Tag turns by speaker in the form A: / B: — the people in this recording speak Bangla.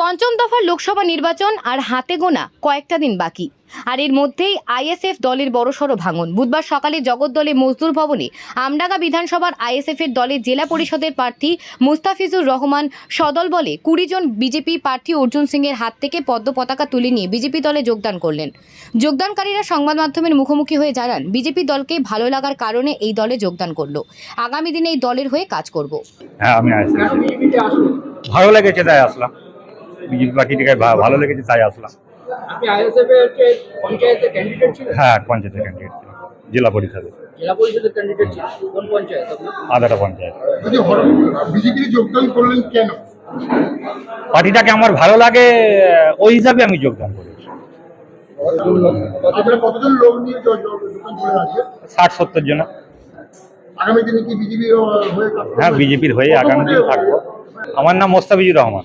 A: পঞ্চম দফার লোকসভা নির্বাচন আর হাতে গোনা কয়েকটা দিন বাকি। আর এর মধ্যেই আইএসএফ দলের বড়সড় ভাঙন। বুধবার সকালে জগদ্দলে মজদুর ভবনে আমডাঙ্গা বিধানসভার আইএসএফ এর দলের জেলা পরিষদের প্রার্থী মুস্তাফিজুর রহমান সদল বলে কুড়ি জন বিজেপি প্রার্থী অর্জুন সিং এর হাত থেকে পদ্ম পতাকা তুলে নিয়ে বিজেপি দলে যোগদান করলেন। যোগদানকারীরা সংবাদ মাধ্যমের মুখোমুখি হয়ে জানান বিজেপি দলকে ভালো লাগার কারণে এই দলে যোগদান করল। আগামী দিনে এই দলের হয়ে কাজ করব।
B: হ্যাঁ আমি ভালো লেগেছে তাই আসলাম। বিজেপি পার্টিটাকে ভা- ভালো লেগেছে তাই আসলাম।
C: আপনি আইএসএফ এর হচ্ছে পঞ্চায়েতের ক্যান্ডিডেট ছিলেন?
B: হ্যাঁ পঞ্চায়েতের ক্যান্ডিডেট জেলা পরিষদে
C: জেলা পরিষদের ক্যান্ডিডেট ছিলেন। কোন পঞ্চায়েত
B: আদাটা পঞ্চায়েত।
D: বিজেপিতে যোগদান করলেন কেন?
B: পার্টিটাকে আমার ভালো লাগে ওই হিসাবে আমি যোগদান করেছি।
D: কতজন লোক নিয়ে জ- জ- যোগদান করে আছে
B: ষাট সত্তর জন।
D: আগামী দিনে কি বিজেপি হয়ে কাজ করবে?
B: হ্যাঁ বিজেপির হয়ে আগামী দিন থাকব। আমার নাম মোস্তাফিজুর রহমান।